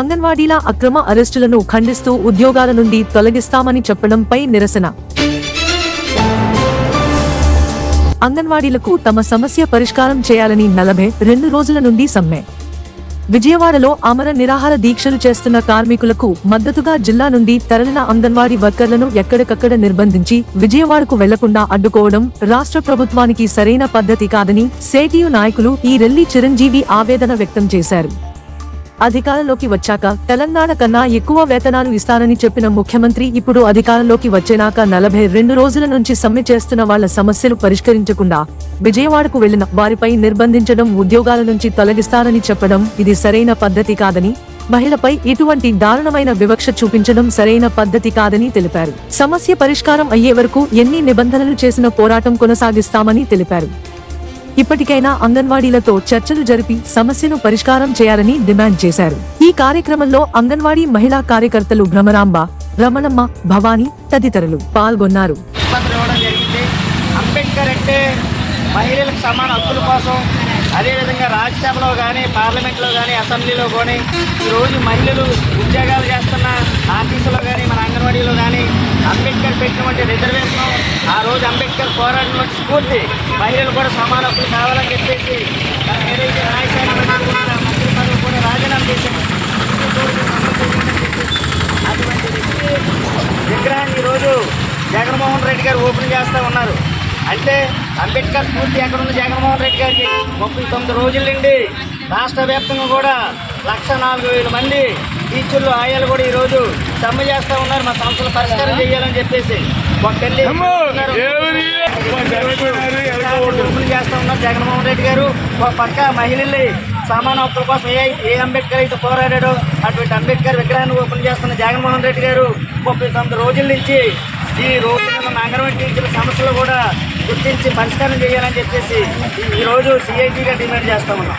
అంగన్వాడీల అక్రమ అరెస్టులను ఖండిస్తూ ఉద్యోగాల నుండి తొలగిస్తామని చెప్పడంపై నిరసన. అంగన్వాడీలకు తమ సమస్య పరిష్కారం చేయాలని నలభై రెండు రోజుల నుండి సమ్మె. విజయవాడలో అమర నిరాహార దీక్షలు చేస్తున్న కార్మికులకు మద్దతుగా జిల్లా నుండి తరలిన అంగన్వాడీ వర్కర్లను ఎక్కడికక్కడ నిర్బంధించి విజయవాడకు వెళ్ళకుండా అడ్డుకోవడం రాష్ట్ర ప్రభుత్వానికి సరైన పద్ధతి కాదని సేటియు నాయకులు ఈ రెల్లి చిరంజీవి ఆవేదన వ్యక్తం చేశారు. అధికారంలోకి వచ్చాక తెలంగాణ కన్నా ఎక్కువ వేతనాలు ఇస్తానని చెప్పిన ముఖ్యమంత్రి ఇప్పుడు అధికారంలోకి వచ్చేనాక నలభై రెండు రోజుల నుంచి సమ్మె చేస్తున్న వాళ్ళ సమస్యలు పరిష్కరించకుండా విజయవాడకు వెళ్ళిన వారిపై నిర్బంధించడం ఉద్యోగాల నుంచి తొలగిస్తానని చెప్పడం ఇది సరైన పద్ధతి కాదని మహిళపై ఇటువంటి దారుణమైన వివక్ష చూపించడం సరైన పద్ధతి కాదని తెలిపారు. సమస్య పరిష్కారం అయ్యే వరకు ఎన్ని నిబంధనలు చేసిన పోరాటం కొనసాగిస్తామని తెలిపారు. ఇప్పటికైనా అంగన్వాడీలతో చర్చలు జరిపి సమస్యను పరిష్కారం చేయాలని డిమాండ్ చేశారు. ఈ కార్యక్రమంలో అంగన్వాడీ మహిళా కార్యకర్తలు భ్రమరాంబ రమణమ్మ భవానీ తదితరులు పాల్గొన్నారు. అంబేద్కర్ అంటే మహిళలకు సమాన హక్కుల కోసం అదేవిధంగా రాజ్యసభలో కానీ పార్లమెంట్లో కానీ అసెంబ్లీలో కానీ ఈరోజు మహిళలు ఉద్యోగాలు చేస్తున్న ఆఫీసులో కానీ మన అంగన్వాడీలో కానీ అంబేద్కర్ పెట్టినటువంటి రిజర్వేషన్ ఆ రోజు అంబేద్కర్ పోరాడినటువంటి స్ఫూర్తి. మహిళలు కూడా సమాన హక్కులు కావాలని చెప్పేసి ఏదైతే రాజశేఖర మంత్రి పదవి కూడా రాజీనామా చేశారు. అటువంటి వ్యక్తి విగ్రహాన్ని ఈరోజు జగన్మోహన్ రెడ్డి గారు ఓపెన్ చేస్తూ ఉన్నారు. అంటే అంబేద్కర్ స్ఫూర్తి ఎక్కడ ఉంది జగన్మోహన్ రెడ్డి గారికి? ముప్పై తొమ్మిది రోజుల నుండి రాష్ట్ర వ్యాప్తంగా కూడా లక్ష నాలుగు వేల మంది టీచర్లు ఆయాలు కూడా ఈరోజు సమ్మె చేస్తూ ఉన్నారు. మా సమస్యలు పరిష్కారం చేయాలని చెప్పేసి ఒక తల్లి ఓపెన్ చేస్తూ ఉన్నారు. జగన్మోహన్ రెడ్డి గారు ఒక పక్క మహిళల్ని సమాన హక్కుల కోసం ఏ ఏ అంబేద్కర్ అయితే పోరాడాడో అటువంటి అంబేద్కర్ విగ్రహాన్ని ఓపెన్ చేస్తున్న జగన్మోహన్ రెడ్డి గారు ముప్పై తొమ్మిది రోజుల నుంచి ఈ రోజు అంగన్వాడీ టీచర్ల సమస్యలు కూడా గుర్తించి పరిష్కారం చేయాలని చెప్పేసి ఈ రోజు సిఐటిగా డిమాండ్ చేస్తా ఉన్నాం.